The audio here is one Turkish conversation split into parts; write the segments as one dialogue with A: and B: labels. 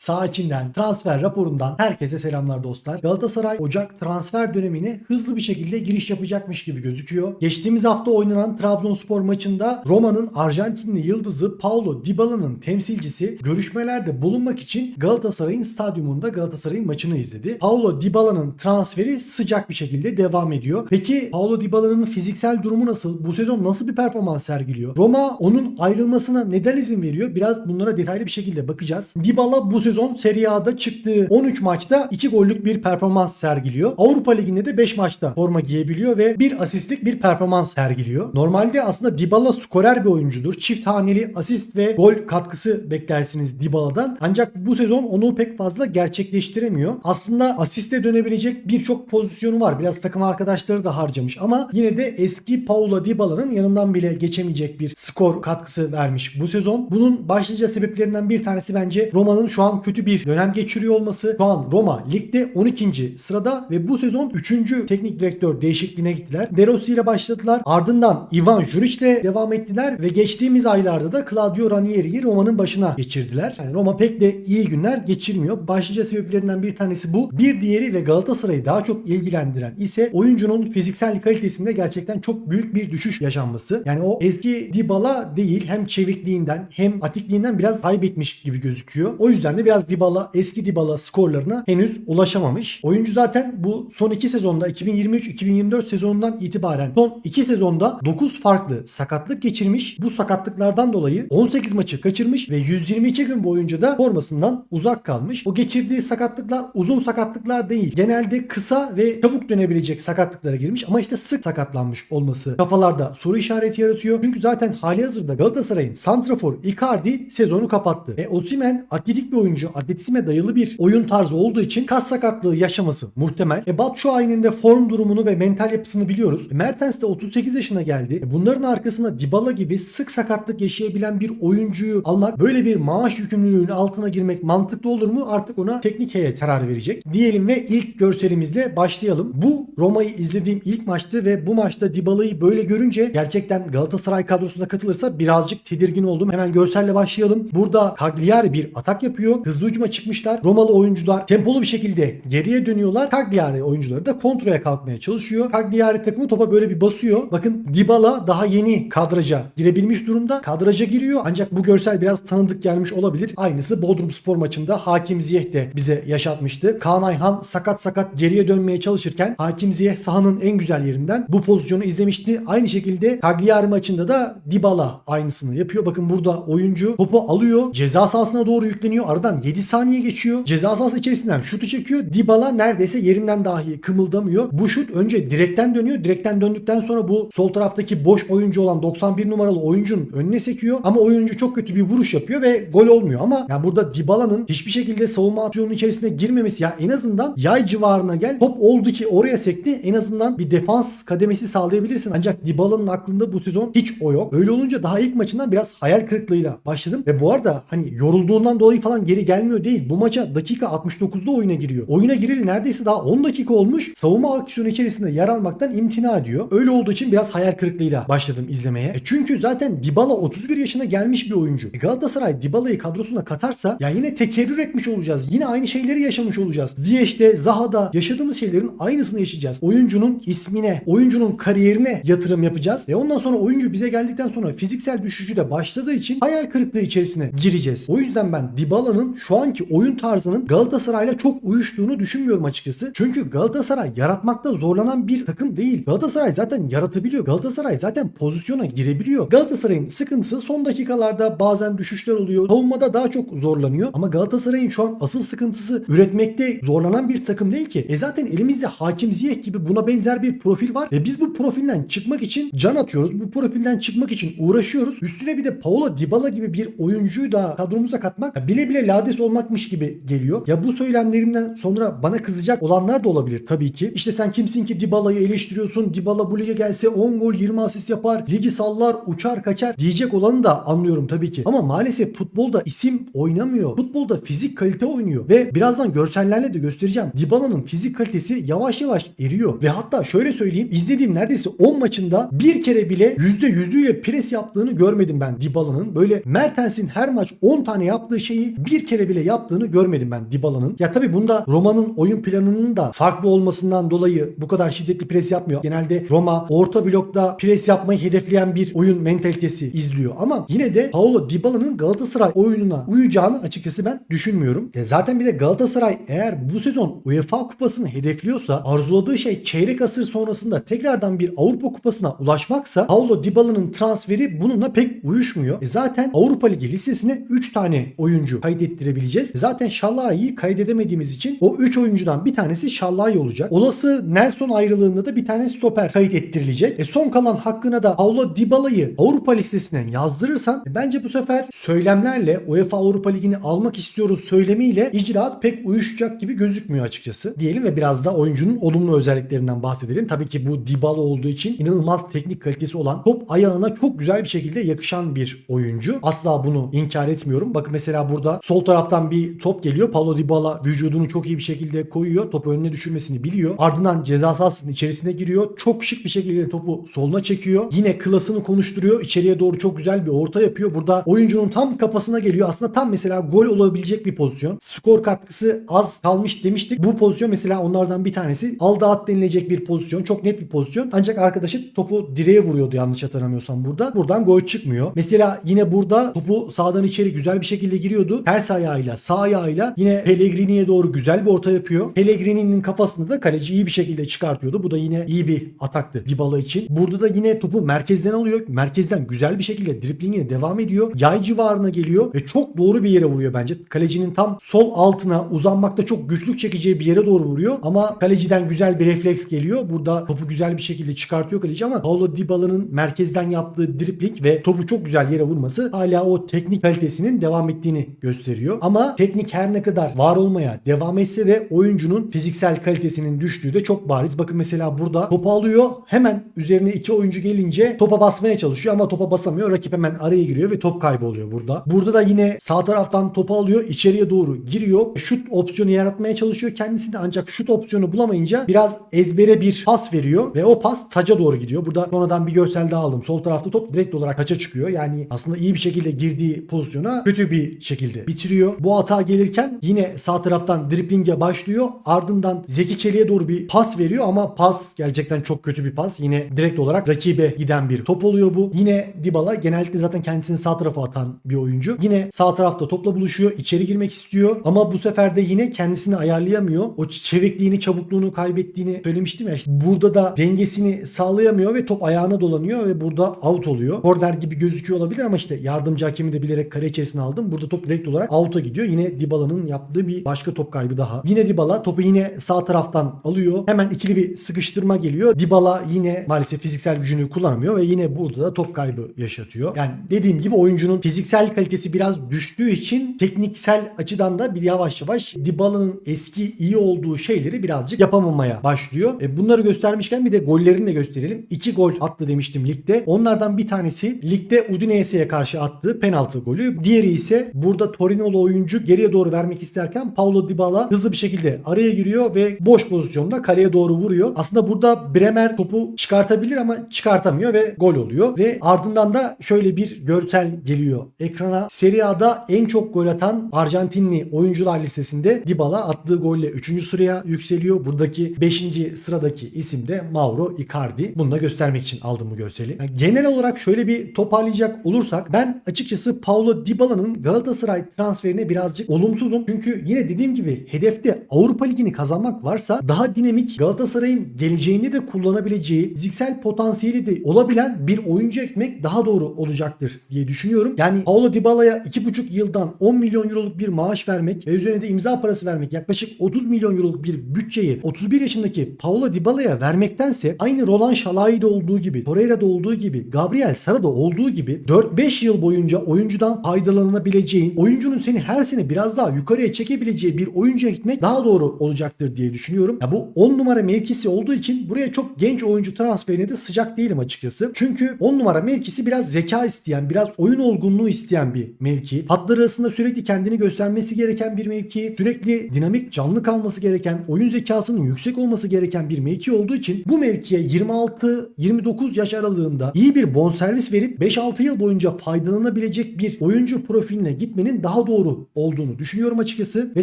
A: Sağ içinden, transfer raporundan herkese selamlar dostlar. Galatasaray Ocak transfer dönemine hızlı bir şekilde giriş yapacakmış gibi gözüküyor. Geçtiğimiz hafta oynanan Trabzonspor maçında Roma'nın Arjantinli yıldızı Paulo Dybala'nın temsilcisi görüşmelerde bulunmak için Galatasaray'ın stadyumunda Galatasaray'ın maçını izledi. Paulo Dybala'nın transferi sıcak bir şekilde devam ediyor. Peki Paulo Dybala'nın fiziksel durumu nasıl? Bu sezon nasıl bir performans sergiliyor? Roma onun ayrılmasına neden izin veriyor? Biraz bunlara detaylı bir şekilde bakacağız. Dybala bu sezon Serie A'da çıktığı 13 maçta 2 gollük bir performans sergiliyor. Avrupa Ligi'nde de 5 maçta forma giyebiliyor ve bir asistlik bir performans sergiliyor. Normalde aslında Dybala skorer bir oyuncudur. Çift haneli asist ve gol katkısı beklersiniz Dybala'dan. Ancak bu sezon onu pek fazla gerçekleştiremiyor. Aslında asiste dönebilecek birçok pozisyonu var. Biraz takım arkadaşları da harcamış ama yine de eski Paulo Dybala'nın yanından bile geçemeyecek bir skor katkısı vermiş bu sezon. Bunun başlıca sebeplerinden bir tanesi bence Roma'nın şu an kötü bir dönem geçiriyor olması. Şu an Roma ligde 12. sırada ve bu sezon 3. teknik direktör değişikliğine gittiler. De Rossi ile başladılar. Ardından Ivan Juric ile devam ettiler ve geçtiğimiz aylarda da Claudio Ranieri'yi Roma'nın başına geçirdiler. Yani Roma pek de iyi günler geçirmiyor. Başlıca sebeplerinden bir tanesi bu. Bir diğeri ve Galatasaray'ı daha çok ilgilendiren ise oyuncunun fiziksel kalitesinde gerçekten çok büyük bir düşüş yaşanması. Yani o eski Dybala değil hem çevikliğinden hem atikliğinden biraz kaybetmiş gibi gözüküyor. O yüzden de biraz Dybala eski Dybala skorlarına henüz ulaşamamış. Oyuncu zaten bu son iki sezonda 2023-2024 sezonundan itibaren son iki sezonda 9 farklı sakatlık geçirmiş. Bu sakatlıklardan dolayı 18 maçı kaçırmış ve 122 gün boyunca da formasından uzak kalmış. O geçirdiği sakatlıklar uzun sakatlıklar değil. Genelde kısa ve çabuk dönebilecek sakatlıklara girmiş ama işte sık sakatlanmış olması kafalarda soru işareti yaratıyor. Çünkü zaten hali hazırda Galatasaray'ın santrafor Icardi sezonu kapattı. E Osimhen atletik bir oyuncu, atletizme dayalı bir oyun tarzı olduğu için kas sakatlığı yaşaması muhtemel. E Batshuayi'nin de form durumunu ve mental yapısını biliyoruz. E, Mertens de 38 yaşına geldi. E, bunların arkasında Dybala gibi sık sakatlık yaşayabilen bir oyuncuyu almak, böyle bir maaş yükümlülüğünün altına girmek mantıklı olur mu? Artık ona teknik heyet karar verecek. Diyelim ve ilk görselimizle başlayalım. Bu Roma'yı izlediğim ilk maçtı ve bu maçta Dybala'yı böyle görünce gerçekten Galatasaray kadrosuna katılırsa birazcık tedirgin oldum. Hemen görselle başlayalım. Burada Cagliari bir atak yapıyor. Hızlı hücuma çıkmışlar. Romalı oyuncular tempolu bir şekilde geriye dönüyorlar. Cagliari oyuncuları da kontraya kalkmaya çalışıyor. Cagliari takımı topa böyle bir basıyor. Bakın Dybala daha yeni kadraja girebilmiş durumda. Kadraja giriyor. Ancak bu görsel biraz tanıdık gelmiş olabilir. Aynısı Bodrum Spor maçında Hakim Ziyech de bize yaşatmıştı. Kaan Ayhan sakat sakat geriye dönmeye çalışırken Hakim Ziyech sahanın en güzel yerinden bu pozisyonu izlemişti. Aynı şekilde Cagliari maçında da Dybala aynısını yapıyor. Bakın burada oyuncu topu alıyor. Ceza sahasına doğru yükleniyor. Aradan 7 saniye geçiyor. Ceza sahası içerisinden şutu çekiyor. Dybala neredeyse yerinden dahi kımıldamıyor. Bu şut önce direkten dönüyor. Direkten döndükten sonra bu sol taraftaki boş oyuncu olan 91 numaralı oyuncunun önüne sekiyor. Ama oyuncu çok kötü bir vuruş yapıyor ve gol olmuyor. Ama ya burada Dybala'nın hiçbir şekilde savunma aksiyonunun içerisine girmemesi ya en azından yay civarına gel. Top oldu ki oraya sekti. En azından bir defans kademesi sağlayabilirsin. Ancak Dybala'nın aklında bu sezon hiç o yok. Öyle olunca daha ilk maçından biraz hayal kırıklığıyla başladım. Ve bu arada hani yorulduğundan dolayı falan geri gelmiyor değil. Bu maça dakika 69'da oyuna giriyor. Oyuna gireli neredeyse daha 10 dakika olmuş. Savunma aksiyonu içerisinde yer almaktan imtina ediyor. Öyle olduğu için biraz hayal kırıklığıyla başladım izlemeye. E çünkü zaten Dybala 31 yaşına gelmiş bir oyuncu. E Galatasaray Dybala'yı kadrosuna katarsa ya yine tekerrür etmiş olacağız. Yine aynı şeyleri yaşamış olacağız. Ziyech'te, Zaha'da yaşadığımız şeylerin aynısını yaşayacağız. Oyuncunun ismine, oyuncunun kariyerine yatırım yapacağız. Ve ondan sonra oyuncu bize geldikten sonra fiziksel düşüşü de başladığı için hayal kırıklığı içerisine gireceğiz. O yüzden ben Dybala'nın şu anki oyun tarzının Galatasaray'la çok uyuştuğunu düşünmüyorum açıkçası. Çünkü Galatasaray yaratmakta zorlanan bir takım değil. Galatasaray zaten yaratabiliyor. Galatasaray zaten pozisyona girebiliyor. Galatasaray'ın sıkıntısı son dakikalarda bazen düşüşler oluyor. Savunmada daha çok zorlanıyor. Ama Galatasaray'ın şu an asıl sıkıntısı üretmekte zorlanan bir takım değil ki. E zaten elimizde Hakim Ziyech gibi buna benzer bir profil var. Ve biz bu profilden çıkmak için can atıyoruz. Bu profilden çıkmak için uğraşıyoruz. Üstüne bir de Paulo Dybala gibi bir oyuncuyu da kadromuza katmak bile bile lades olmakmış gibi geliyor. Ya bu söylemlerimden sonra bana kızacak olanlar da olabilir tabii ki. İşte sen kimsin ki Dybala'yı eleştiriyorsun? Dybala bu lige gelse 10 gol 20 asist yapar. Ligi sallar uçar kaçar diyecek olanı da anlıyorum tabii ki. Ama maalesef futbolda isim oynamıyor. Futbolda fizik kalite oynuyor. Ve birazdan görsellerle de göstereceğim. Dybala'nın fizik kalitesi yavaş yavaş eriyor. Ve hatta şöyle söyleyeyim. izlediğim neredeyse 10 maçında bir kere bile %100'üyle pres yaptığını görmedim ben Dybala'nın. Böyle Mertens'in her maç 10 tane yaptığı şeyi bir kere bile yaptığını görmedim ben Dybala'nın. Ya tabii bunda Roma'nın oyun planının da farklı olmasından dolayı bu kadar şiddetli pres yapmıyor. Genelde Roma orta blokta pres yapmayı hedefleyen bir oyun mentalitesi izliyor. Ama yine de Paulo Dybala'nın Galatasaray oyununa uyacağını açıkçası ben düşünmüyorum. Ya zaten bir de Galatasaray eğer bu sezon UEFA kupasını hedefliyorsa arzuladığı şey çeyrek asır sonrasında tekrardan bir Avrupa kupasına ulaşmaksa Paulo Dybala'nın transferi bununla pek uyuşmuyor. E zaten Avrupa Ligi listesine 3 tane oyuncu kaydettirebileceğiz. E zaten Şallahi'yi kaydedemediğimiz için o 3 oyuncudan bir tanesi Şallahi olacak. Olası Nelson ayrılığında da bir tane stoper kayıt ettirilecek. E son kalan hakkına da Paulo Dybala'yı Avrupa listesine yazdırırsan e bence bu sefer söylemlerle UEFA Avrupa Ligi'ni almak istiyoruz söylemiyle icraat pek uyuşacak gibi gözükmüyor açıkçası. Diyelim ve biraz da oyuncunun olumlu özelliklerinden bahsedelim. Tabii ki bu Dybala olduğu için inanılmaz teknik kalitesi olan top ayağına çok güzel bir şekilde yakışan bir oyuncu. Asla bunu inkar etmiyorum. Bakın mesela burada sol taraftan bir top geliyor. Paulo Dybala vücudunu çok iyi bir şekilde koyuyor. Topu önüne düşürmesini biliyor. Ardından ceza sahasının içerisine giriyor. Çok şık bir şekilde topu soluna çekiyor. Yine klasını konuşturuyor. İçeriye doğru çok güzel bir orta yapıyor. Burada oyuncunun tam kafasına geliyor. Aslında tam mesela gol olabilecek bir pozisyon. Skor katkısı az kalmış demiştik. Bu pozisyon mesela onlardan bir tanesi. Aldı at denilecek bir pozisyon. Çok net bir pozisyon. Ancak arkadaşı topu direğe vuruyordu yanlış hatırlamıyorsam burada. Buradan gol çıkmıyor. Mesela yine burada topu sağdan içeri güzel bir şekilde giriyordu. Ters ayağıyla sağ ayağıyla yine Pellegrini'ye doğru güzel bir orta yapıyor. Pellegrini'nin kafasını da kaleci iyi bir şekilde çıkartıyordu. Bu da yine iyi bir ataktı Dybala için. Burada da yine topu merkezden alıyor. Merkezden güzel bir şekilde driplingine devam ediyor. Yay civarına geliyor ve çok doğru bir yere vuruyor bence. Kalecinin tam sol altına uzanmakta çok güçlük çekeceği bir yere doğru vuruyor. Ama kaleciden güzel bir refleks geliyor. Burada topu güzel bir şekilde çıkartıyor kaleci ama Paulo Dybala'nın merkezden yaptığı dripling ve topu çok güzel yere vurması hala o teknik kalitesinin devam ettiğini gösteriyor. Ama teknik her ne kadar var olmaya devam etse de oyuncunun fiziksel kalitesinin düştüğü de çok bariz. Bakın mesela burada topu alıyor. Hemen üzerine iki oyuncu gelince topa basmaya çalışıyor ama topa basamıyor. Rakip hemen araya giriyor ve top kayboluyor burada. Burada da yine sağ taraftan topu alıyor. içeriye doğru giriyor. Şut opsiyonu yaratmaya çalışıyor kendisinde ancak şut opsiyonu bulamayınca biraz ezbere bir pas veriyor ve o pas taca doğru gidiyor. Burada sonradan bir görsel daha aldım. Sol tarafta top direkt olarak taça çıkıyor. Yani aslında iyi bir şekilde girdiği pozisyona kötü bir şekilde bitiriyor. Bu hata gelirken yine sağ taraftan driplinge başlıyor. Ardından Zeki Çelik'e doğru bir pas veriyor ama pas gerçekten çok kötü bir pas. Yine direkt olarak rakibe giden bir top oluyor bu. Yine Dybala genellikle zaten kendisini sağ tarafa atan bir oyuncu. Yine sağ tarafta topla buluşuyor. içeri girmek istiyor ama bu sefer de yine kendisini ayarlayamıyor. O çevikliğini, çabukluğunu kaybettiğini söylemiştim ya. İşte burada da dengesini sağlayamıyor ve top ayağına dolanıyor ve burada out oluyor. Korner gibi gözüküyor olabilir ama işte yardımcı hakemi de bilerek kare içerisine aldım. Burada top direkt olarak out'a gidiyor. Yine Dybala'nın yaptığı bir başka top kaybı daha. Yine Dybala topu yine sağ taraftan alıyor. Hemen ikili bir sıkıştırma geliyor. Dybala yine maalesef fiziksel gücünü kullanamıyor ve yine burada da top kaybı yaşatıyor. Yani dediğim gibi oyuncunun fiziksel kalitesi biraz düştüğü için tekniksel açıdan da bir yavaş yavaş Dybala'nın eski iyi olduğu şeyleri birazcık yapamamaya başlıyor. E bunları göstermişken bir de gollerini de gösterelim. 2 gol attı demiştim ligde. Onlardan bir tanesi ligde Udinese'ye karşı attığı penaltı golü. Diğeri ise burada Torinolu oyuncu geriye doğru vermek isterken Paulo Dybala hızlı bir şekilde araya giriyor ve boş pozisyonda kaleye doğru vuruyor. Aslında burada Bremer topu çıkartabilir ama çıkartamıyor ve gol oluyor. Ve ardından da şöyle bir görsel geliyor ekrana. Serie A'da en çok gol atan Arjantinli oyuncular listesinde Dybala attığı golle 3. sıraya yükseliyor. Buradaki 5. sıradaki isim de Mauro Icardi. Bunu da göstermek için aldım bu görseli. Yani genel olarak şöyle bir toparlayacak olursak ben açıkçası Paulo Dybala'nın Galatasaray transferine birazcık olumsuzum. Çünkü yine dediğim gibi hedefte Avrupa Ligi'ni kazanmak varsa daha dinamik Galatasaray'ın geleceğini de kullanabileceği fiziksel potansiyeli de olabilen bir oyuncu ekmek daha doğru olacaktır diye düşünüyorum. Yani Paulo Dybala'ya 2,5 yıldan 10 milyon euroluk bir maaş vermek ve üzerine de imza parası vermek yaklaşık 30 milyon euroluk bir bütçeyi 31 yaşındaki Paulo Dybala'ya vermektense aynı Roland Şalayi'de olduğu gibi, Torreira'da olduğu gibi, Gabriel Sara'da olduğu gibi 4-5 yıl boyunca oyuncudan faydalanabileceğin, oyuncunun seni her sene biraz daha yukarıya çekebileceği bir oyuncu gitmek daha doğru olacaktır diye düşünüyorum. Ya bu 10 numara mevkisi olduğu için buraya çok genç oyuncu transferine de sıcak değilim açıkçası. Çünkü 10 numara mevkisi biraz zeka isteyen, biraz oyun olgunluğu isteyen bir mevki. Hatlar arasında sürekli kendini göstermesi gereken bir mevki. Sürekli dinamik canlı kalması gereken, oyun zekasının yüksek olması gereken bir mevki olduğu için bu mevkiye 26-29 yaş aralığında iyi bir bonservis verip 5-6 yıl boyunca faydalanabilecek bir oyuncu profiline gitmenin daha doğru doğru olduğunu düşünüyorum açıkçası ve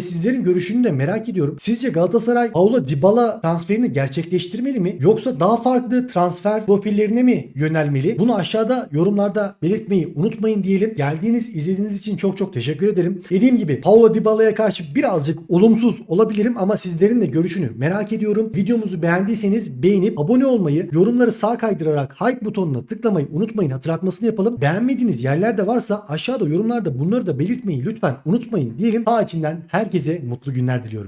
A: sizlerin görüşünü de merak ediyorum. Sizce Galatasaray Paulo Dybala transferini gerçekleştirmeli mi yoksa daha farklı transfer profillerine mi yönelmeli? Bunu aşağıda yorumlarda belirtmeyi unutmayın diyelim. Geldiğiniz, izlediğiniz için çok çok teşekkür ederim. Dediğim gibi Paulo Dybala'ya karşı birazcık olumsuz olabilirim ama sizlerin de görüşünü merak ediyorum. Videomuzu beğendiyseniz beğenip abone olmayı, yorumları sağ kaydırarak hype butonuna tıklamayı unutmayın. Hatırlatmasını yapalım. Beğenmediğiniz yerler de varsa aşağıda yorumlarda bunları da belirtmeyi lütfen unutmayın diyelim. Ha içinden herkese mutlu günler diliyorum.